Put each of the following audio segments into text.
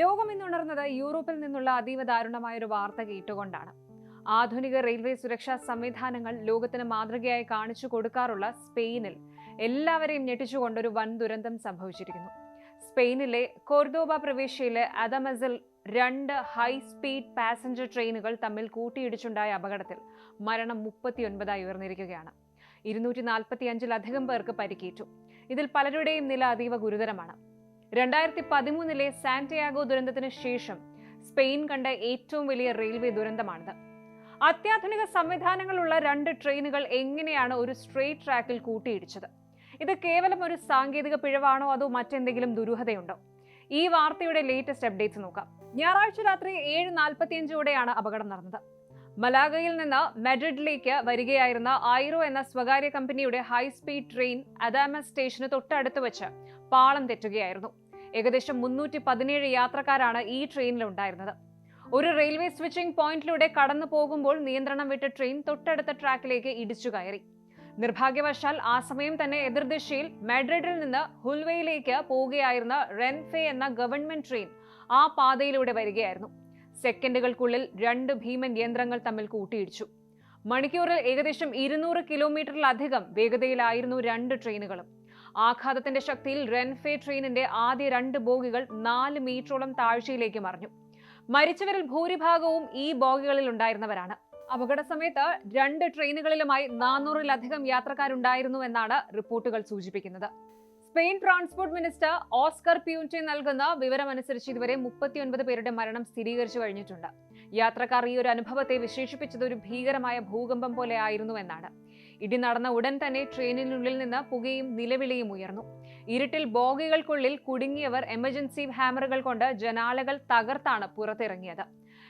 ലോകം ഇന്നുണർന്നത് യൂറോപ്പിൽ നിന്നുള്ള അതീവ ദാരുണമായ ഒരു വാർത്ത കേട്ടുകൊണ്ടാണ്. ആധുനിക റെയിൽവേ സുരക്ഷാ സംവിധാനങ്ങൾ ലോകത്തിന് മാതൃകയായി കാണിച്ചു കൊടുക്കാറുള്ള സ്പെയിനിൽ എല്ലാവരെയും ഞെട്ടിച്ചുകൊണ്ടൊരു വൻ ദുരന്തം സംഭവിച്ചിരിക്കുന്നു. സ്പെയിനിലെ കോർദോബ പ്രവിശ്യയിലെ അദമസിൽ രണ്ട് ഹൈ സ്പീഡ് പാസഞ്ചർ ട്രെയിനുകൾ തമ്മിൽ കൂട്ടിയിടിച്ചുണ്ടായ അപകടത്തിൽ മരണം മുപ്പത്തിയൊൻപതായി ഉയർന്നിരിക്കുകയാണ്. ഇരുന്നൂറ്റി നാൽപ്പത്തി അഞ്ചിലധികം പേർക്ക് പരിക്കേറ്റു. ഇതിൽ പലരുടെയും നില അതീവ ഗുരുതരമാണ്. രണ്ടായിരത്തി പതിമൂന്നിലെ സാന്റിയാഗോ ദുരന്തത്തിന് ശേഷം സ്പെയിൻ കണ്ട ഏറ്റവും വലിയ റെയിൽവേ ദുരന്തമാണിത്. അത്യാധുനിക സംവിധാനങ്ങളുള്ള രണ്ട് ട്രെയിനുകൾ എങ്ങനെയാണ് ഒരു സ്ട്രെയിറ്റ് ട്രാക്കിൽ കൂട്ടിയിടിച്ചത്? ഇത് കേവലം ഒരു സാങ്കേതിക പിഴവാണോ അതോ മറ്റെന്തെങ്കിലും ദുരൂഹതയുണ്ടോ? ഈ വാർത്തയുടെ ലേറ്റസ്റ്റ് അപ്ഡേറ്റ്സ് നോക്കാം. ഞായറാഴ്ച രാത്രി ഏഴ് നാൽപ്പത്തിയഞ്ചോടെയാണ് അപകടം നടന്നത്. മലാഗയിൽ നിന്ന് മെഡ്രിഡിലേക്ക് വരികയായിരുന്ന ഐറോ എന്ന സ്വകാര്യ കമ്പനിയുടെ ഹൈസ്പീഡ് ട്രെയിൻ അദാമസ് സ്റ്റേഷന് തൊട്ടടുത്ത് വെച്ച് പാളം തെറ്റുകയായിരുന്നു. ഏകദേശം മുന്നൂറ്റി പതിനേഴ് യാത്രക്കാരാണ് ഈ ട്രെയിനിൽ ഉണ്ടായിരുന്നത് ഒരു റെയിൽവേ സ്വിച്ചിംഗ് പോയിന്റിലൂടെ കടന്നു പോകുമ്പോൾ നിയന്ത്രണം വിട്ട ട്രെയിൻ തൊട്ടടുത്ത ട്രാക്കിലേക്ക് ഇടിച്ചു കയറി. നിർഭാഗ്യവശാൽ ആ സമയം തന്നെ എതിർദിശയിൽ മാഡ്രിഡിൽ നിന്ന് ഹുൽവയിലേക്ക് പോവുകയായിരുന്ന റെൻഫെ എന്ന ഗവൺമെന്റ് ട്രെയിൻ ആ പാതയിലൂടെ വരികയായിരുന്നു. സെക്കൻഡുകൾക്കുള്ളിൽ രണ്ട് ഭീമൻ യന്ത്രങ്ങൾ തമ്മിൽ കൂട്ടിയിടിച്ചു. മണിക്കൂറിൽ ഏകദേശം ഇരുന്നൂറ് കിലോമീറ്ററിലധികം വേഗതയിലായിരുന്നു രണ്ട് ട്രെയിനുകളും. ആഘാതത്തിന്റെ ശക്തിയിൽ റെൻഫെ ട്രെയിനിന്റെ ആദ്യ രണ്ട് ബോഗികൾ നാല് മീറ്ററോളം താഴ്ചയിലേക്ക് മറിഞ്ഞു. മരിച്ചവരിൽ ഭൂരിഭാഗവും ഈ ബോഗികളിൽ ഉണ്ടായിരുന്നവരാണ്. അപകട സമയത്ത് രണ്ട് ട്രെയിനുകളിലുമായി നാനൂറിലധികം യാത്രക്കാരുണ്ടായിരുന്നു എന്നാണ് റിപ്പോർട്ടുകൾ സൂചിപ്പിക്കുന്നത്. Spain transport minister Oscar Puente നൽകുന്ന വിവരമനുസരിച്ച് ഇതുവരെ മുപ്പത്തിയൊൻപത് പേരുടെ മരണം സ്ഥിരീകരിച്ചു കഴിഞ്ഞിട്ടുണ്ട്. യാത്രക്കാർ ഈ ഒരു അനുഭവത്തെ വിശേഷിപ്പിച്ചത് ഒരു ഭീകരമായ ഭൂകമ്പം പോലെ ആയിരുന്നു എന്നാണ്. ഇടി നടന്ന ഉടൻ തന്നെ ട്രെയിനിനുള്ളിൽ നിന്ന് പുകയും നിലവിളിയും ഉയർന്നു. ഇരുട്ടിൽ ബോഗികൾക്കുള്ളിൽ കുടുങ്ങിയവർ എമർജൻസി ഹാമറുകൾ കൊണ്ട് ജനാലകൾ തകർത്താണ് പുറത്തിറങ്ങിയത്.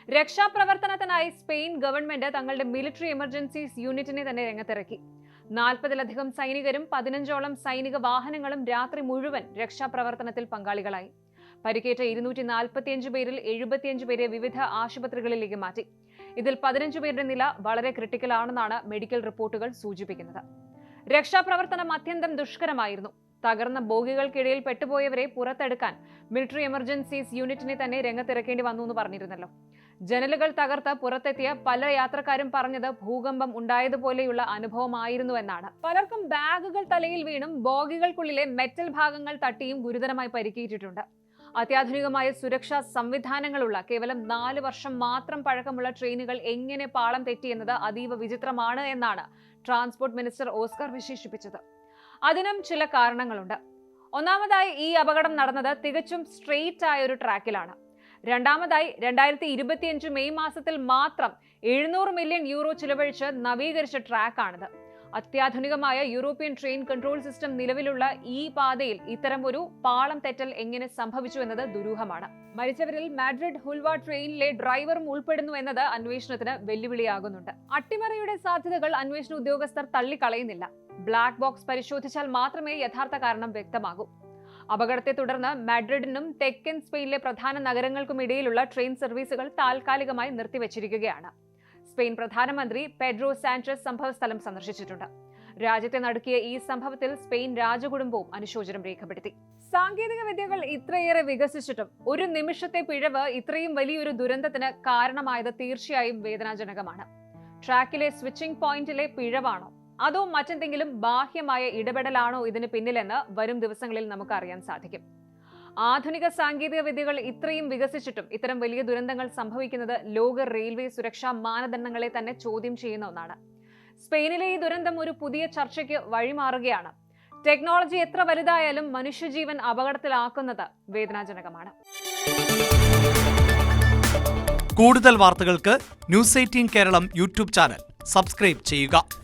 രക്ഷാപ്രവർത്തനത്തിനായി സ്പെയിൻ ഗവൺമെന്റ് തങ്ങളുടെ മിലിറ്ററി എമർജൻസീസ് യൂണിറ്റിനെ തന്നെ രംഗത്തിറക്കി. നാൽപ്പതിലധികം സൈനികരും പതിനഞ്ചോളം സൈനിക വാഹനങ്ങളും രാത്രി മുഴുവൻ രക്ഷാപ്രവർത്തനത്തിൽ പങ്കാളികളായി. പരിക്കേറ്റ ഇരുന്നൂറ്റി നാൽപ്പത്തിയഞ്ച് പേരിൽ എഴുപത്തിയഞ്ച് പേരെ വിവിധ ആശുപത്രികളിലേക്ക് മാറ്റി. ഇതിൽ പതിനഞ്ച് പേരുടെ നില വളരെ ക്രിട്ടിക്കൽ ആണെന്നാണ് മെഡിക്കൽ റിപ്പോർട്ടുകൾ സൂചിപ്പിക്കുന്നത്. രക്ഷാപ്രവർത്തനം അത്യന്തം ദുഷ്കരമായിരുന്നു. തകർന്ന ബോഗികൾക്കിടയിൽ പെട്ടുപോയവരെ പുറത്തെടുക്കാൻ മിലിറ്ററി എമർജൻസീസ് യൂണിറ്റിനെ തന്നെ രംഗത്തിറക്കേണ്ടി വന്നു എന്ന് പറഞ്ഞിരുന്നല്ലോ. ജനലുകൾ തകർത്ത് പുറത്തെത്തിയ പല യാത്രക്കാരും പറഞ്ഞത് ഭൂകമ്പം ഉണ്ടായതുപോലെയുള്ള അനുഭവമായിരുന്നു എന്നാണ്. പലർക്കും ബാഗുകൾ തലയിൽ വീണും ബോഗികൾക്കുള്ളിലെ മെറ്റൽ ഭാഗങ്ങൾ തട്ടിയും ഗുരുതരമായി പരിക്കേറ്റിട്ടുണ്ട്. അത്യാധുനികമായ സുരക്ഷാ സംവിധാനങ്ങളുള്ള കേവലം നാല് വർഷം മാത്രം പഴക്കമുള്ള ട്രെയിനുകൾ എങ്ങനെ പാളം തെറ്റിയെന്നത് അതീവ വിചിത്രമാണ് എന്നാണ് ട്രാൻസ്പോർട്ട് മിനിസ്റ്റർ ഓസ്കർ വിശേഷിപ്പിച്ചത്. അതിനും ചില കാരണങ്ങളുണ്ട്. ഒന്നാമതായി ഈ അപകടം നടന്നത് തികച്ചും സ്ട്രെയിറ്റ് ആയ ഒരു ട്രാക്കിലാണ് രണ്ടാമതായി രണ്ടായിരത്തി ഇരുപത്തിയഞ്ച് മെയ് മാസത്തിൽ മാത്രം എഴുന്നൂറ് മില്യൺ യൂറോ ചിലവഴിച്ച് നവീകരിച്ച ട്രാക്കാണിത് അത്യാധുനികമായ യൂറോപ്യൻ ട്രെയിൻ കൺട്രോൾ സിസ്റ്റം നിലവിലുള്ള ഈ പാതയിൽ ഇത്തരമൊരു പാളം തെറ്റൽ എങ്ങനെ സംഭവിച്ചു എന്നത് ദുരൂഹമാണ്. മരിച്ചവരിൽ മാഡ്രിഡ് ഹുൽവ ട്രെയിനിലെ ഡ്രൈവറും ഉൾപ്പെടുന്നു എന്നത് അന്വേഷണത്തിന് വെല്ലുവിളിയാകുന്നുണ്ട്. അട്ടിമറിയുടെ സാധ്യതകൾ അന്വേഷണ ഉദ്യോഗസ്ഥർ തള്ളിക്കളയുന്നില്ല. ബ്ലാക്ക് ബോക്സ് പരിശോധിച്ചാൽ മാത്രമേ യഥാർത്ഥ കാരണം വ്യക്തമാകൂ. അപകടത്തെ തുടർന്ന് മാഡ്രിഡിനും തെക്കൻ സ്പെയിനിലെ പ്രധാന നഗരങ്ങൾക്കും ഇടയിലുള്ള ട്രെയിൻ സർവീസുകൾ താൽക്കാലികമായി നിർത്തിവച്ചിരിക്കുകയാണ്. സ്പെയിൻ പ്രധാനമന്ത്രി പെഡ്രോ സാൻചസ് സംഭവസ്ഥലം സന്ദർശിച്ചിട്ടുണ്ട്. രാജ്യത്തെ നടുക്കിയ ഈ സംഭവത്തിൽ സ്പെയിൻ രാജകുടുംബവും അനുശോചനം രേഖപ്പെടുത്തി. സാങ്കേതിക വിദ്യകൾ ഇത്രയേറെ വികസിച്ചിട്ടും ഒരു നിമിഷത്തെ പിഴവ് ഇത്രയും വലിയൊരു ദുരന്തത്തിന് കാരണമായത് തീർച്ചയായും വേദനാജനകമാണ്. ട്രാക്കിലെ സ്വിച്ചിംഗ് പോയിന്റിലെ പിഴവാണോ? അതോ മറ്റെന്തെങ്കിലും ബാഹ്യമായ ഇടപെടലാണോ ഇതിന് പിന്നിലെന്ന് വരും ദിവസങ്ങളിൽ നമുക്ക് അറിയാൻ സാധിക്കും. ആധുനിക സാങ്കേതിക വിദ്യകൾ ഇത്രയും വികസിച്ചിട്ടും ഇത്തരം വലിയ ദുരന്തങ്ങൾ സംഭവിക്കുന്നത് ലോക റെയിൽവേ സുരക്ഷാ മാനദണ്ഡങ്ങളെ തന്നെ ചോദ്യം ചെയ്യുന്ന ഒന്നാണ്. സ്പെയിനിലെ ഈ ദുരന്തം ഒരു പുതിയ ചർച്ചയ്ക്ക് വഴിമാറുകയാണ്. ടെക്നോളജി എത്ര വലുതായാലും മനുഷ്യജീവൻ അപകടത്തിലാക്കുന്നത് വേദനാജനകമാണ്. കൂടുതൽ വാർത്തകൾക്ക് news eighteen Keralam YouTube channel subscribe ചെയ്യുക.